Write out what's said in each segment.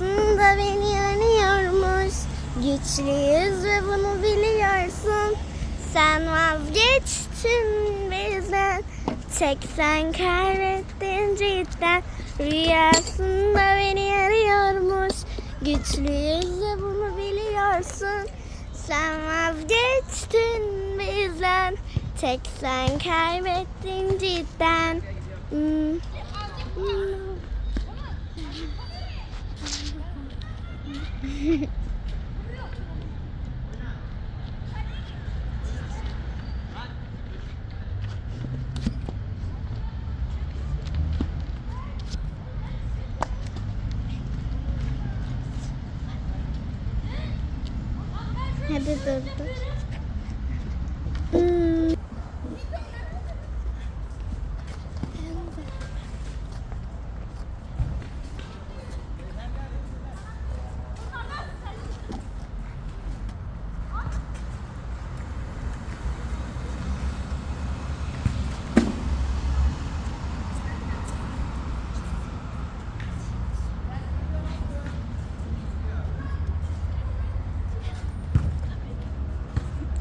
Rüyasında beni arıyormuş. Güçlüyüz ve bunu biliyorsun. Sen vazgeçtin bizden. Tek sen kaybettin cidden. Rüyasında beni arıyormuş. Güçlüyüz ve bunu biliyorsun. Sen vazgeçtin bizden. Tek sen kaybettin cidden. Hmm. Hmm. Hadi dur.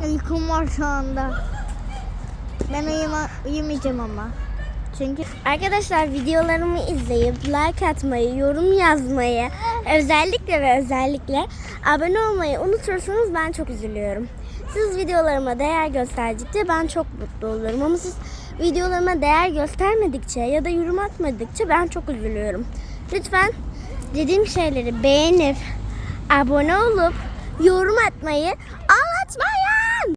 Uykum var şu anda. Ben uyuma, uyumayacağım ama. Çünkü arkadaşlar videolarımı izleyip like atmayı, yorum yazmayı, özellikle ve özellikle abone olmayı unutursanız ben çok üzülüyorum. Siz videolarıma değer gösterdikçe ben çok mutlu oluyorum ama siz videolarıma değer göstermedikçe ya da yorum atmadıkça ben çok üzülüyorum. Lütfen dediğim şeyleri beğenip abone olup yorum atmayı